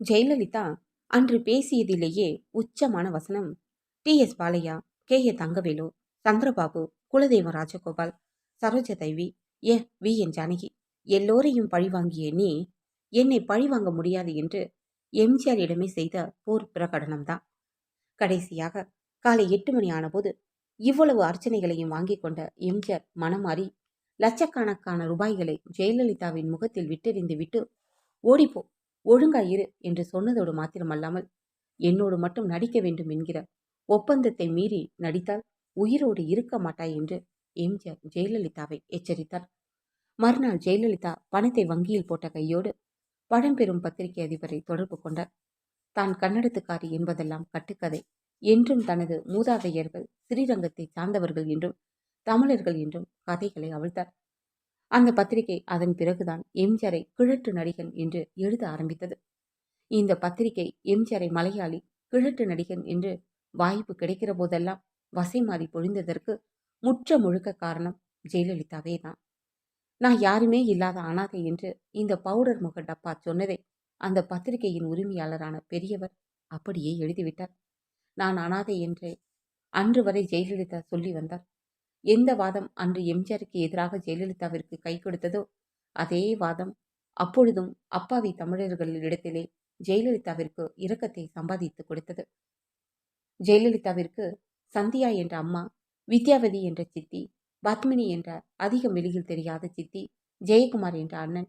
ஜெயலலிதா அன்று பேசியதிலேயே உச்சமான வசனம். T. S. Balaiah K. A. Thangavelu Chandrababu குலதெய்வ Rajagopal Saroja Devi A. V. N. Janaki எல்லோரையும் பழிவாங்கிய நீ என்னை பழிவாங்க முடியாது என்று எம்ஜிஆரிடமே செய்த போர் பிரகடனம்தான். கடைசியாக காலை எட்டு மணி ஆனபோது இவ்வளவு அர்ச்சனைகளையும் வாங்கி கொண்ட எம்ஜிஆர் மனம் மாறி லட்சக்கணக்கான ரூபாய்களை ஜெயலலிதாவின் முகத்தில் விட்டெறிந்து விட்டு ஓடிப்போ ஒழுங்காய் இரு என்று சொன்னதோடு மாத்திரமல்லாமல் என்னோடு மட்டும் நடிக்க வேண்டும் என்கிற ஒப்பந்தத்தை மீறி நடித்தால் உயிரோடு இருக்க மாட்டாய் என்று எம்ஜிஆர் ஜெயலலிதாவை எச்சரித்தார். மறுநாள் ஜெயலலிதா பணத்தை வங்கியில் போட்ட கையோடு பழம்பெரும் பத்திரிகை அதிபரை தொடர்பு கொண்டார். தான் கன்னடத்துக்காரி என்பதெல்லாம் கட்டுக்கதை. என்றும் தனது மூதாதையர்கள் ஸ்ரீரங்கத்தை சார்ந்தவர்கள் என்றும் தமிழர்கள் என்றும் கதைகளை அவிழ்த்தார். அந்த பத்திரிகை அதன் பிறகுதான் எம்ஜிஆரை கிழட்டு நடிகன் என்று எழுத ஆரம்பித்தது. இந்த பத்திரிகை எம்ஜிஆரை மலையாளி கிழட்டு நடிகன் என்று வாய்ப்பு கிடைக்கிற போதெல்லாம் வசை மாறி பொழிந்ததற்கு முற்ற முழுக்க காரணம் ஜெயலலிதாவே தான். நான் யாருமே இல்லாத அனாதை என்று இந்த பவுடர் முக டப்பா சொன்னதை அந்த பத்திரிகையின் உரிமையாளரான பெரியவர் அப்படியே எழுதிவிட்டார். நான் அனாதை என்றே அன்று வரை ஜெயலலிதா சொல்லி வந்தார். எந்த வாதம் அன்று எம்ஜிஆருக்கு எதிராக ஜெயலலிதாவிற்கு கை கொடுத்ததோ அதே வாதம் அப்பொழுதும் அப்பாவி தமிழர்களிடத்திலே ஜெயலலிதாவிற்கு இரக்கத்தை சம்பாதித்து கொடுத்தது. ஜெயலலிதாவிற்கு சந்தியா என்ற அம்மா வித்யாவதி என்ற சித்தி பத்மினி என்ற அதிகம் வெளியில் தெரியாத சித்தி ஜெயக்குமார் என்ற அண்ணன்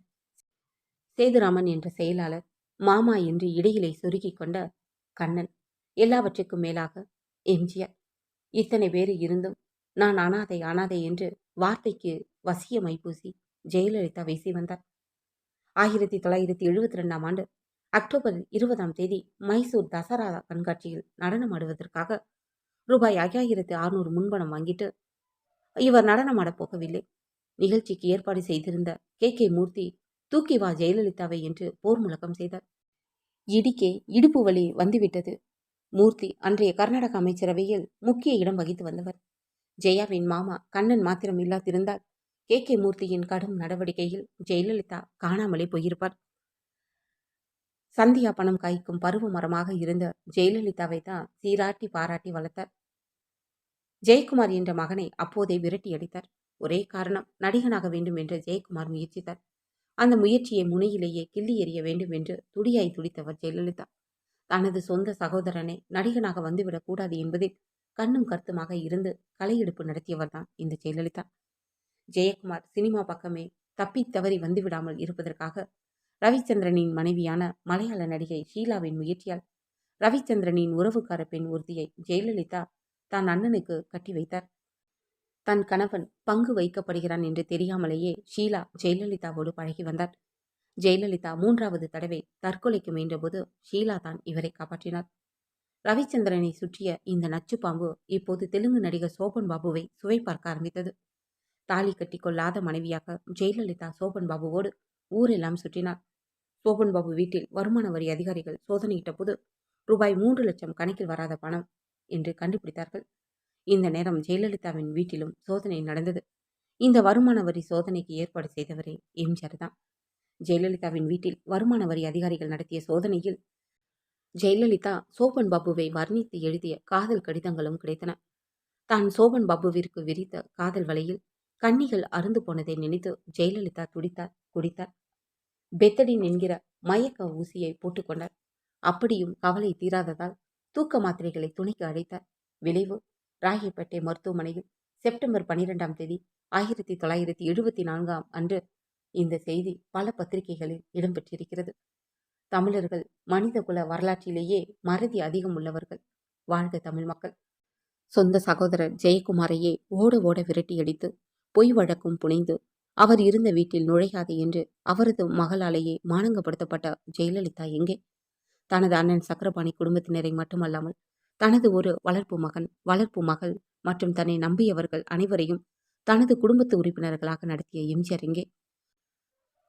சேதுராமன் என்ற செயலாளர் மாமா என்று இடையிலே சுருக்கி கொண்ட கண்ணன். எல்லாவற்றுக்கும் மேலாக எம்ஜிஆர். இத்தனை பேர் இருந்தும் நான் அனாதை அனாதை என்று வார்த்தைக்கு வசிய மைப்பூசி ஜெயலலிதா வீசி வந்தார். ஆயிரத்தி தொள்ளாயிரத்தி எழுபத்தி ரெண்டாம் ஆண்டு அக்டோபர் இருபதாம் தேதி மைசூர் தசரா கண்காட்சியில் நடனமாடுவதற்காக ரூபாய் ஐயாயிரத்து அறுநூறு முன்பணம் வாங்கிட்டு இவர் நடனமாட போகவில்லை. நிகழ்ச்சிக்கு ஏற்பாடு செய்திருந்த கே. கே. மூர்த்தி தூக்கி வா ஜெயலலிதாவை என்று போர் முழக்கம் செய்தார். இடிக்கே இடுப்பு வலி வந்துவிட்டது. மூர்த்தி அன்றைய கர்நாடக அமைச்சரவையில் முக்கிய இடம் வகித்து வந்தவர். ஜெயாவின் மாமா கண்ணன் மாத்திரம் இல்லாதிருந்தால் கே. கே. மூர்த்தியின் கடும் நடவடிக்கையில் ஜெயலலிதா காணாமலே போயிருப்பார். சந்தியா பணம் காய்க்கும் பருவ மரமாக இருந்த ஜெயலலிதாவை தான் சீராட்டி பாராட்டி வளர்த்தார். ஜெயக்குமார் என்ற மகனை அப்போதே விரட்டி அடித்தார். ஒரே காரணம் நடிகனாக வேண்டும் என்று ஜெயக்குமார் முயற்சித்தார். அந்த முயற்சியை முனையிலேயே கிள்ளி எறிய வேண்டும் என்று துடியாய் துடித்தவர் ஜெயலலிதா. தனது சொந்த சகோதரனை நடிகனாக வந்துவிடக் கூடாது என்பதில் கண்ணும் கருத்துமாக இருந்து கலையெடுப்பு நடத்தியவர்தான் இந்த ஜெயலலிதா. ஜெயக்குமார் சினிமா பக்கமே தப்பி தவறி வந்துவிடாமல் இருப்பதற்காக ரவிச்சந்திரனின் மனைவியான மலையாள நடிகை ஷீலாவின் முயற்சியால் ரவிச்சந்திரனின் உறவுக்கார பெண் ஒருத்தியை ஜெயலலிதா தான் அண்ணனுக்கு கட்டி வைத்தார். தன் கணவன் பங்கு வைக்கப்படுகிறான் என்று தெரியாமலேயே ஷீலா ஜெயலலிதாவோடு பழகி வந்தார். ஜெயலலிதா மூன்றாவது தடவை தற்கொலைக்கு முயன்றபோது ஷீலா தான் இவரை காப்பாற்றினார். ரவிச்சந்திரனை சுற்றிய இந்த நச்சு பாம்பு இப்போது தெலுங்கு நடிகர் சோபன் பாபுவை சுவை பார்க்க ஆரம்பித்தது. தாலி கட்டி கொள்ளாத மனைவியாக ஜெயலலிதா சோபன் பாபுவோடு ஊரெல்லாம் சுற்றினார். சோபன் பாபு வீட்டில் வருமான வரி அதிகாரிகள் சோதனையிட்ட போது ரூபாய் மூன்று லட்சம் கணக்கில் வராத பணம் என்று கண்டுபிடித்தார்கள். இந்த நேரம் ஜெயலலிதாவின் வீட்டிலும் சோதனை நடந்தது. இந்த வருமான வரி சோதனைக்கு ஏற்பாடு செய்தவரே எம்ஜிஆர் தான் ஜெயலலிதாவின் வீட்டில் வருமான வரி அதிகாரிகள் நடத்திய சோதனையில் ஜெயலலிதா சோபன் பாபுவை வர்ணித்து எழுதிய காதல் கடிதங்களும் கிடைத்தன. தான் சோபன் பாபுவிற்கு விரித்த காதல் வலையில் கன்னிகள் அருந்து போனதை நினைத்து ஜெயலலிதா துடித்தார் குடித்தார். பெத்தடின் என்கிற மயக்க ஊசியை போட்டுக்கொண்டார் அப்படியும் கவலை தீராததால் தூக்க மாத்திரைகளை துணைக்கு அழைத்தார். விளைவு ராயப்பேட்டை மருத்துவமனையில் செப்டம்பர் பனிரெண்டாம் தேதி ஆயிரத்தி தொள்ளாயிரத்தி எழுபத்தி நான்காம் அன்று இந்த செய்தி பல பத்திரிகைகளில் இடம்பெற்றிருக்கிறது. தமிழர்கள் மனிதகுல வரலாற்றிலேயே மறதி அதிகம் உள்ளவர்கள். வாழ்க தமிழ் மக்கள். சொந்த சகோதரர் ஜெயக்குமாரையே ஓட ஓட விரட்டியடித்து பொய் வழக்கும் புனைந்து அவர் இருந்த வீட்டில் நுழையாது என்று அவரது மகளாலேயே மானங்கப்படுத்தப்பட்ட ஜெயலலிதா எங்கே? தனது அண்ணன் சக்கரபாணி குடும்பத்தினரை மட்டுமல்லாமல் தனது ஒரு வளர்ப்பு மகன் வளர்ப்பு மகள் மற்றும் தன்னை நம்பியவர்கள் அனைவரையும் தனது குடும்பத்து உறுப்பினர்களாக நடத்திய எம்ஜிஆர் எங்கே?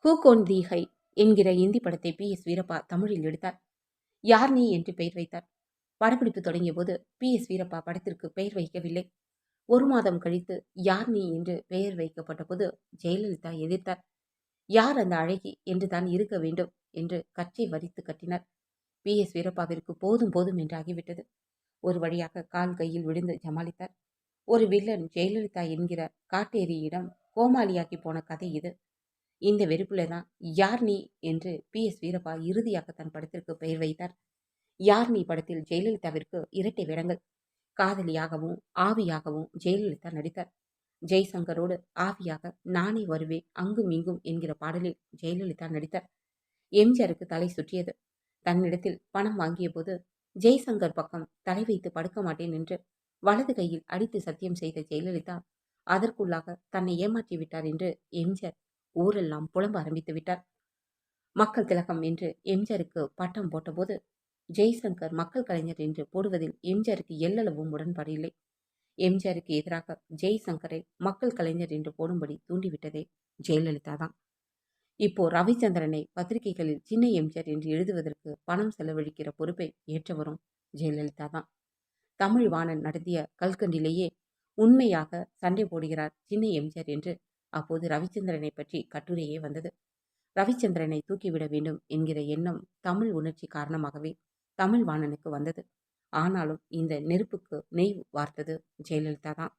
ஹூகோன் தி ஹை என்கிற இந்தி படத்தை பி. எஸ். வீரப்பா தமிழில் எடுத்தார். யார் நீ என்று பெயர் வைத்தார். படப்பிடிப்பு தொடங்கிய போது பி. எஸ். வீரப்பா படத்திற்கு பெயர் வைக்கவில்லை. ஒரு மாதம் கழித்து யார் நீ என்று பெயர் வைக்கப்பட்ட போது ஜெயலலிதா எதிர்த்தார். யார் அந்த அழகி என்று தான் இருக்க வேண்டும் என்று கற்றை வரித்து கட்டினார். பி. எஸ். வீரப்பாவிற்கு போதும் போதும் என்றாகிவிட்டது ஒரு வழியாக கால் கையில் விழுந்து சமாளித்தார். ஒரு வில்லன் ஜெயலலிதா என்கிற காட்டேரியிடம் கோமாளியாக்கி போன கதை இது. இந்த வெறுப்புல தான் யார் நீ என்று பி. எஸ். வீரப்பா இறுதியாக தன் படத்திற்கு பெயர் வைத்தார். யார் நீ படத்தில் ஜெயலலிதாவிற்கு இரட்டை வேடங்கள்? காதலியாகவும் ஆவியாகவும் ஜெயலலிதா நடித்தார். ஜெய்சங்கரோடு ஆவியாக நானே வருவேன் அங்கும் இங்கும் என்கிற பாடலில் ஜெயலலிதா நடித்தார். எம்ஜிஆருக்கு தலை சுற்றியது. தன்னிடத்தில் பணம் வாங்கிய போது ஜெய்சங்கர் பக்கம் தலை வைத்து படுக்க மாட்டேன் என்று வலது கையில் அடித்து சத்தியம் செய்த ஜெயலலிதா அதற்குள்ளாக தன்னை ஏமாற்றி விட்டார் என்று எம்ஜிஆர் ஊரெல்லாம் புலம்ப ஆரம்பித்து விட்டார். மக்கள் திலகம் என்று எம்ஜிஆருக்கு பட்டம் போட்டபோது ஜெய்சங்கர் மக்கள் கலைஞர் என்று போடுவதில் எம்ஜருக்கு எல்லளவும் உடன்பாடு இல்லை. எம்ஜிஆருக்கு எதிராக ஜெய்சங்கரை மக்கள் கலைஞர் என்று போடும்படி தூண்டிவிட்டதே ஜெயலலிதா தான் இப்போ ரவிச்சந்திரனை பத்திரிகைகளில் சின்ன எம்ஜிஆர் என்று எழுதுவதற்கு பணம் செலவழிக்கிற பொறுப்பை ஏற்றவரும் ஜெயலலிதா தான் தமிழ் வாணன் நடத்திய கல்கண்டிலேயே உண்மையாக சண்டை போடுகிறார் சின்ன எம்ஜிஆர் என்று அப்போது ரவிச்சந்திரனை பற்றி கட்டுரையே வந்தது. ரவிச்சந்திரனை தூக்கிவிட வேண்டும் என்கிற எண்ணம் தமிழ் உணர்ச்சி காரணமாகவே தமிழ் வாணனுக்கு வந்தது. ஆனாலும் இந்த நெருப்புக்கு நெய் வார்த்தது ஜெயலலிதா தான்